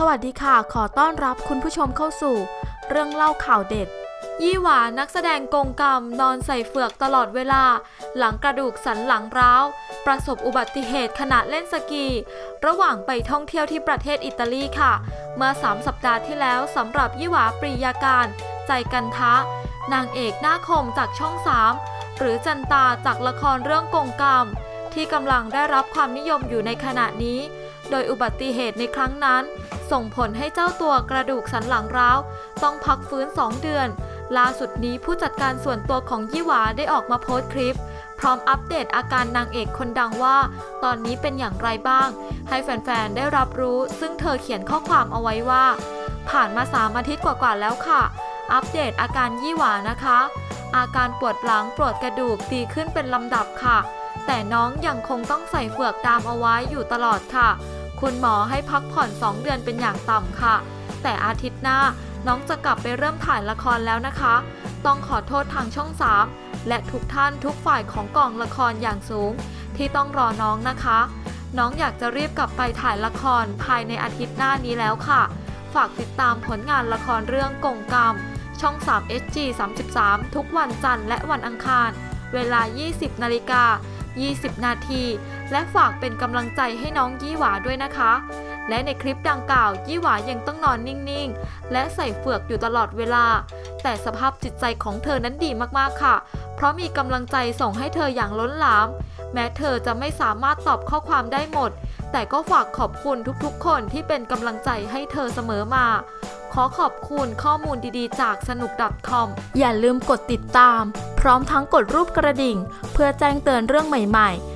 สวัสดีค่ะ ขอต้อนรับคุณผู้ชมเข้าสู่ เรื่องเล่าข่าวเด็ด ยี่หวานักแสดงกงกรรมนอนใส่เฟือกตลอดเวลา หลังกระดูกสันหลังร้าว ประสบอุบัติเหตุขณะเล่นสกี ระหว่างไปท่องเที่ยวที่ประเทศอิตาลีค่ะ เมื่อ 3 สัปดาห์ที่แล้วสำหรับยี่หวาปรียาการ ใจกันทะ นางเอกหน้าคมจากช่อง 3 หรือจันตาจากละครเรื่องกงกรรม ที่กำลังได้รับความนิยมอยู่ในขณะนี้ โดยอุบัติเหตุในครั้งนั้น ส่งผลให้เจ้าตัวกระดูกสันหลังร้าว ต้องพักฟื้น 2 เดือน ล่าสุดนี้ผู้จัดการส่วนตัวของยี่หวาได้ออกมาโพสต์คลิป พร้อมอัปเดตอาการนางเอกคนดังว่า ตอนนี้เป็นอย่างไรบ้าง ให้แฟนๆ ได้รับรู้ ซึ่งเธอเขียนข้อความเอาไว้ว่า ผ่านมา3อาทิตย์กว่าๆแล้วค่ะ อัปเดตอาการยี่หวานะคะ อาการปวดหลังปวดกระดูกดีขึ้นเป็นลำดับค่ะแต่น้องยังคงต้องใส่เฟือกดามเอาไว้อยู่ตลอดค่ะ คุณหมอให้พักผ่อน 2 เดือนเป็นอย่างต่ำค่ะ แต่อาทิตย์หน้าน้องจะกลับไปเริ่มถ่ายละครแล้วนะคะ ต้องขอโทษทางช่อง 3 และทุกท่านทุกฝ่ายของกองละครอย่างสูง ที่ต้องรอน้องนะคะ น้องอยากจะรีบกลับไปถ่ายละครภายในอาทิตย์หน้านี้แล้วค่ะ ฝากติดตามผลงานละครเรื่องกงกรรม ช่อง3 SG 33 ทุกวันจันทร์และวันอังคาร เวลา 20 นาฬิกา 20 นาที และฝากเป็นกำลังใจให้น้องยี่หวาด้วยนะคะ และในคลิปดังกล่าว ยี่หวายังต้องนอนนิ่งๆ และใส่เฟือกอยู่ตลอดเวลา แต่สภาพจิตใจของเธอนั้นดีมากๆค่ะ เพราะมีกำลังใจส่งให้เธออย่างล้นหลาม แม้เธอจะไม่สามารถตอบข้อความได้หมด แต่ก็ฝากขอบคุณทุกๆ คนที่เป็นกำลังใจให้เธอเสมอมาขอขอบคุณข้อมูลดีๆ จากสนุก .com อย่าลืมกดติดตาม พร้อมทั้งกดรูปกระดิ่ง เพื่อแจ้งเตือนเรื่องใหม่ๆ